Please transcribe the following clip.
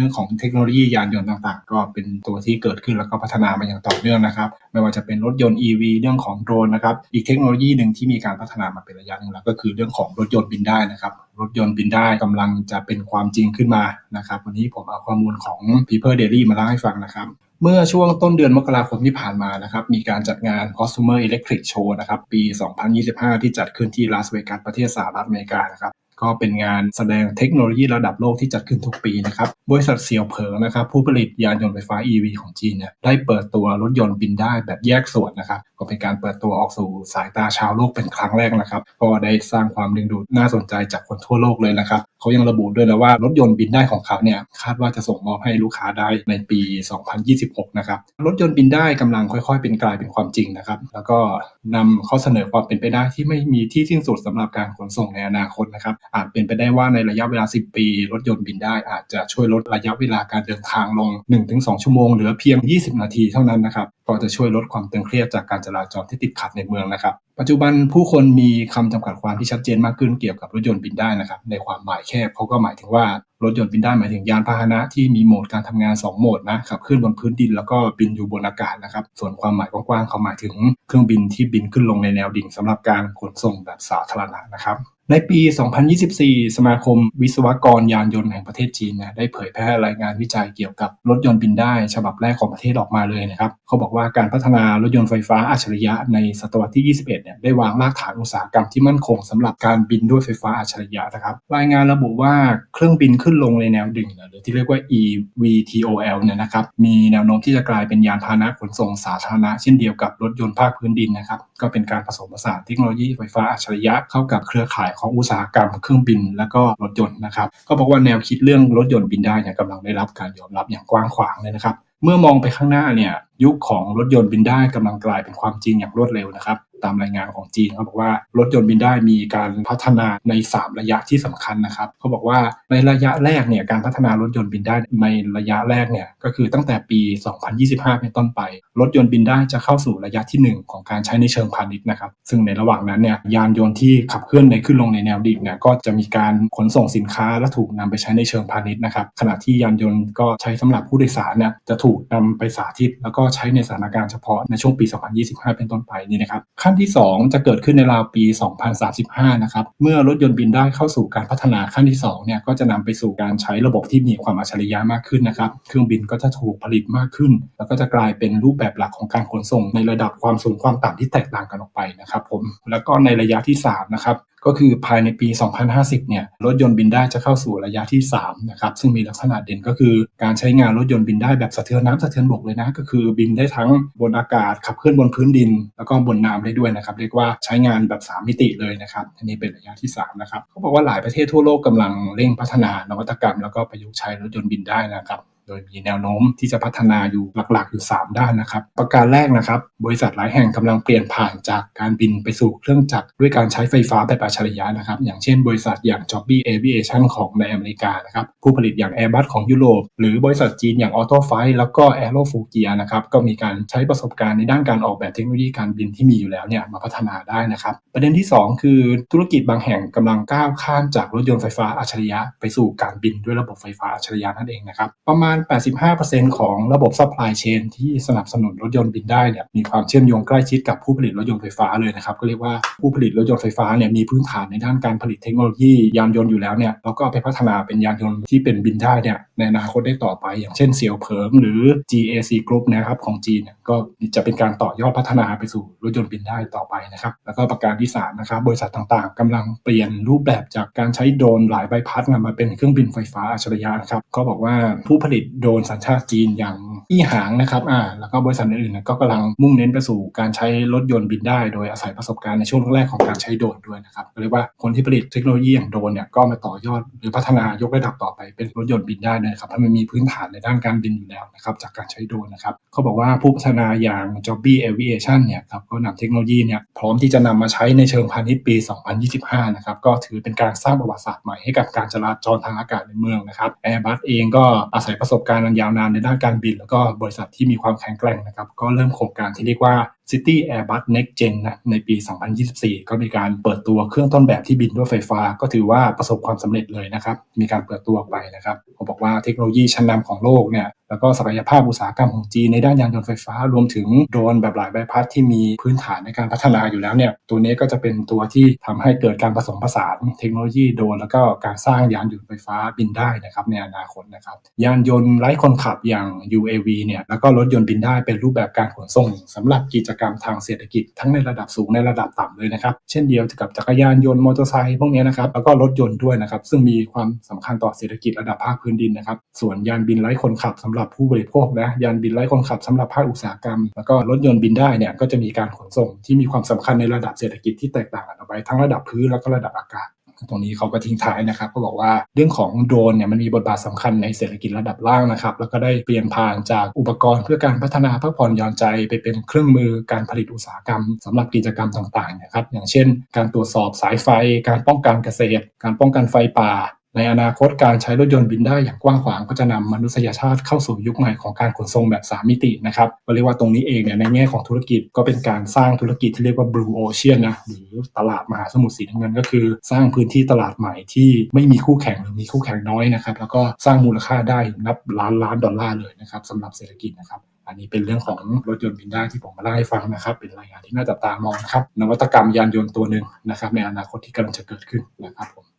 รื่องของเทคโนโลยียานยนต์ต่างๆ ก็เป็นตัวที่เกิดขึ้นแล้วก็พัฒนามาอย่างต่อเนื่องนะครับ ไม่ว่าจะเป็นรถยนต์ EV เรื่องของโดรนนะครับ อีกเทคโนโลยีหนึ่งที่มีการพัฒนามาเป็นระยะหนึ่งแล้วก็คือเรื่องของรถยนต์บินได้นะครับรถยนต์บินได้กำลังจะเป็นความจริงขึ้นมานะครับ วันนี้ผมเอาข้อมูลของ People Daily มาเล่าให้ฟังนะครับเมื่อช่วงต้นเดือนมกราคมที่ผ่านมานะครับมีการจัดงาน Consumer Electric Show นะครับปี 2025 ที่จัดขึ้นที่ลาสเวกัสประเทศสหรัฐอเมริกานะครับ ก็เป็นงานแสดงเทคโนโลยีระดับโลกที่จัดขึ้นทุกปีนะครับ บริษัทเซียวเผิงนะครับ ผู้ผลิตยานยนต์ไฟฟ้า EV ของจีนเนี่ยได้เปิดตัวรถยนต์บินได้แบบแยกส่วนนะครับ ก็เป็นการเปิดตัวออกสู่สายตาชาวโลกเป็นครั้งแรกนะครับก็ได้สร้างความดึงดูดน่าสนใจจากคนทั่วโลกเลยนะครับเขายังระบุด้วยนะว่ารถยนต์บินได้ของเขาเนี่ยคาดว่าจะส่งมอบให้ลูกค้าได้ในปี 2026 นะครับรถยนต์บินได้กำลังค่อยๆ เป็นกลายเป็นความจริงนะครับ แล้วก็นำข้อเสนอความเป็นไปได้ที่ไม่มีที่สิ้นสุดสำหรับการขนส่งในอนาคตนะครับอาจเป็นไปได้ว่าในระยะเวลา 10 ปี รถยนต์บินได้อาจจะช่วยลดระยะเวลาการเดินทางลง 1-2 ชั่วโมงเหลือเพียง 20 นาทีเท่านั้นนะครับก็จะช่วยลดความตึงเครียดจากการจราจรที่ติดขัดในเมืองนะครับ ปัจจุบันผู้คนมีคำจำกัดความที่ชัดเจนมากขึ้นเกี่ยวกับรถยนต์บินได้นะครับในความหมายแคบเขาก็หมายถึงว่ารถยนต์บินได้หมายถึงยานพาหนะที่มีโหมดการทำงาน 2 โหมดนะขับเคลื่อนบนพื้นดินแล้วก็บินอยู่บนอากาศนะครับ ส่วนความหมายกว้างๆเขาหมายถึงเครื่องบินที่บินขึ้นลงในแนวดิ่งสำหรับการขนส่งแบบสาธารณะนะครับ ในปี 2024 สมาคมวิศวกรยานยนต์แห่งประเทศจีนนะได้เผยแพร่รายงานวิจัยเกี่ยวกับรถยนต์บินได้ ฉบับแรกของประเทศออกมาเลยนะครับเขาบอกว่าการพัฒนารถยนต์ไฟฟ้าอัจฉริยะในศตวรรษที่ 21 เนี่ยได้วางรากฐานอุตสาหกรรมที่มั่นคงสำหรับการบินด้วยไฟฟ้าอัจฉริยะนะครับรายงานระบุว่าเครื่องบินขึ้นลงในแนวดิ่งหรือที่เรียกว่า eVTOL เนี่ยนะครับมีแนวโน้มที่จะกลายเป็นยานพาหนะขนส่งสาธารณะเช่นเดียวกับรถยนต์ภาคพื้นดินนะครับก็เป็นการผสมผสานเทคโนโลยีไฟฟ้าอัจฉริยะเข้ากับเครือข่ายของอุตสาหกรรมเครื่องบินและก็รถยนต์นะครับก็บอกว่าแนวคิดเรื่องรถยนต์บินได้เนี่ยกำลังได้รับการยอมรับอย่างกว้างขวางเลยนะครับเมื่อมองไปข้างหน้าเนี่ยยุคของรถยนต์บินได้กำลังกลายเป็นความจริงอย่างรวดเร็วนะครับ ตามรายงานของจีนเขาบอกว่ารถยนต์บินได้มีการพัฒนาใน 3 ระยะที่สำคัญนะครับเขาบอกว่าในระยะแรกเนี่ยการพัฒนารถยนต์บินได้ในระยะแรกเนี่ยก็คือตั้งแต่ปี 2025 เป็นต้นไป รถยนต์บินได้จะเข้าสู่ระยะที่ 1 ของการใช้ในเชิงพาณิชย์นะครับซึ่งในระหว่างนั้นเนี่ยยานยนต์ที่ขับเคลื่อนในขึ้นลงในแนวดิ่งเนี่ยก็จะมีการขนส่งสินค้าและถูกนำไปใช้ในเชิงพาณิชย์นะครับขณะที่ยานยนต์ก็ใช้สำหรับผู้โดยสารเนี่ยจะถูกนำไปสาธิต แล้วก็ใช้ในสถานการณ์เฉพาะในช่วงปี 2025 เป็นต้นไปนี่นะครับขั้นที่ 2 จะเกิดขึ้นในราวปี 2035 นะครับ เมื่อรถยนต์บินได้เข้าสู่การพัฒนาขั้นที่2เนี่ยก็จะนำไปสู่การใช้ระบบที่มีความอัจฉริยะมากขึ้นนะครับ เครื่องบินก็จะถูกผลิตมากขึ้น แล้วก็จะกลายเป็นรูปแบบหลักของการขนส่งในระดับความสูงความต่ำที่แตกต่างกันออกไปนะครับผม แล้วก็ในระยะที่3นะครับก็คือภายในปี 2050 เนี่ย รถยนต์บินได้จะเข้าสู่ระยะที่ 3 นะครับ ซึ่งมีลักษณะเด่นก็คือการใช้งานรถยนต์บินได้แบบสะเทือนน้ำสะเทือนบกเลยนะ ก็คือบินได้ทั้งบนอากาศขับเคลื่อนบนพื้นดิน แล้วก็บนน้ำได้ด้วยนะครับ เรียกว่าใช้งานแบบ 3 มิติเลยนะครับ อันนี้เป็นระยะที่ 3 นะครับเขาบอกว่าหลายประเทศทั่วโลกกำลังเร่งพัฒนานวัตกรรม แล้วก็ประยุกต์ใช้รถยนต์บินได้นะครับ โดยมีแนวโน้มที่จะพัฒนาอยู่หลักๆ อยู่ 3 ด้านนะครับ ประการแรกนะครับ บริษัทหลายแห่งกำลังเปลี่ยนผ่านจากการบินไปสู่เครื่องจักรด้วยการใช้ไฟฟ้าแบบอัจฉริยะนะครับ อย่างเช่นบริษัทอย่าง Joby Aviation ของในอเมริกานะครับ ผู้ผลิตอย่าง Airbus ของยุโรป หรือบริษัทจีนอย่าง Auto f i แล้วก็ Aero f u g i a นะครับ ก็มีการใช้ประสบการณ์ในด้านการออกแบบเทคโนโลยีการบินที่มีอยู่แล้วเนี่ยมาพัฒนาได้นะครับ ประเด็นที่ 2 คือธุรกิจบางแห่งกำลังก้าวข้ามจากรถยนต์ไฟฟ้าอัจฉริยะไปสู่การบินด้วยระบบไฟฟ้าอัจฉริยะนั่นเองนะครับประมาณ85%ของระบบ supply chain ที่สนับสนุนรถยนต์บินได้เนี่ยมีความเชื่อมโยงใกล้ชิดกับผู้ผลิตรถยนต์ไฟฟ้าเลยนะครับก็เรียกว่าผู้ผลิตรถยนต์ไฟฟ้าเนี่ยมีพื้นฐานในด้านการผลิตเทคโนโลยียานยนต์อยู่แล้วเนี่ยเราก็ไปพัฒนาเป็นยานยนต์ที่เป็นบินได้เนี่ยในอนาคตได้ต่อไป อย่างเช่นเซียวเผิงหรือ GAC Group นะครับของจีนก็จะเป็นการต่อยอดพัฒนาไปสู่รถยนต์บินได้ต่อไปนะครับแล้วก็ประการที่3นะครับบริษัทต่างๆกำลังเปลี่ยนรูปแบบจากการใช้โดรนหลายใบพัดมาเป็นเครื่องบินไฟฟ้าอัจฉริยะนะครับก็บอกว่าผู้ผลิตโดนสัญชาติจีนอย่าง อี้หางนะครับอ่าแล้วก็บริษัทอื่นๆก็กำลังมุ่งเน้นไปสู่การใช้รถยนต์บินได้ โดยอาศัยประสบการณ์ในช่วงแรกของการใช้โดรนด้วยนะครับเรียกว่าคนที่ผลิตเทคโนโลยีอย่างโดรนเนี่ยก็มาต่อยอด หรือพัฒนายกระดับต่อไปเป็นรถยนต์บินได้นะครับเพราะมันมีพื้นฐานในด้านการบินอยู่แล้วนะครับจากการใช้โดรนนะครับเขาบอกว่าผู้พัฒนาอย่าง Joby Aviation เนี่ยครับก็นำเทคโนโลยีเนี่ยพร้อมที่จะนำมาใช้ในเชิงพาณิชย์ปี 2025 นะครับก็ถือเป็นการสร้างประวัติศาสตร์ใหม่ให้กับการจราจรทางอากาศในเมืองนะครับ Airbus เองก็อาศัยประสบการณ์ยาวนานในด้านการบินแล้วก็บริษัทที่มีความแข็งแกร่งนะครับ ก็เริ่มโครงการที่เรียกว่า City Airbus Next Gen นะในปี 2024 ก็มีการเปิดตัวเครื่องต้นแบบที่บินด้วยไฟฟ้า ก็ถือว่าประสบความสำเร็จเลยนะครับ มีการเปิดตัวไปนะครับเขาบอกว่าเทคโนโลยีชั้นนำของโลกเนี่ยแล้วก็ศักยภาพอุตสาหกรรมของจีนในด้านยานยนต์ไฟฟ้า รวมถึงโดรนแบบหลายใบพัดที่มีพื้นฐานในการพัฒนาอยู่แล้วเนี่ยตัวนี้ก็จะเป็นตัวที่ทำให้เกิดการผสมผสานเทคโนโลยีโดรนแล้วก็การสร้างยานยนต์ไฟฟ้าบินได้นะครับในอนาคตนะครับยานยนต์ไร้คนขับอย่าง UAV เนี่ยแล้วก็รถยนต์บินได้เป็นรูปแบบการขนส่งสำหรับกิจกรรมทางเศรษฐกิจทั้งในระดับสูงในระดับต่ำเลยนะครับ เช่นเดียวกับจักรยานยนต์มอเตอร์ไซค์พวกนี้นะครับแล้วก็รถยนต์ด้วยนะครับซึ่งมีความสำคัญต่อเศรษฐกิจระดับภาคพื้นดินนะครับ ส่วนยานบินไร้คนขับสำหรับผู้บริโภคนะยานบินไร้คนขับสำหรับภาคอุตสาหกรรม แล้วก็รถยนต์บินได้เนี่ยก็จะมีการขนส่งที่มีความสำคัญในระดับเศรษฐกิจที่แตกต่างกันออกไปทั้งระดับพื้นแล้วก็ระดับอากาศ ตรงนี้เขาก็ทิ้งท้ายนะครับก็บอกว่าเรื่องของโดรนเนี่ยมันมีบทบาทสำคัญในเศรษฐกิจระดับล่างนะครับแล้วก็ได้เปลี่ยนผ่านจากอุปกรณ์เพื่อการพัฒนาพักผ่อนหย่อนใจไปเป็นเครื่องมือการผลิตอุตสาหกรรมสำหรับกิจกรรมต่างๆนะครับอย่างเช่น การตรวจสอบสายไฟ การป้องกันเกษตร การป้องกันไฟป่า ในอนาคตการใช้รถยนต์บินได้อย่างกว้างขวางก็จะนำมนุษยชาติเข้าสู่ยุคใหม่ของการขนส่งแบบ 3 มิตินะครับก็เรียกว่าตรงนี้เองเนี่ยในแง่ของธุรกิจก็เป็นการสร้างธุรกิจที่เรียกว่า Blue Ocean นะหรือตลาดมหาสมุทรสีน้ำเงินก็คือ สร้างพื้นที่ตลาดใหม่ที่ไม่มีคู่แข่งหรือมีคู่แข่งน้อยนะครับแล้วก็สร้างมูลค่าได้นับล้านล้านดอลลาร์เลยนะครับสำหรับเศรษฐกิจนะครับอันนี้เป็นเรื่องของรถยนต์บินได้ที่ผมมาเล่าให้ฟังนะครับ เป็นรายงานที่น่าจับตามองนะครับ นวัตกรรมยานยนต์ตัวหนึ่งนะครับ ในอนาคตที่กำลังจะเกิดขึ้นนะครับผม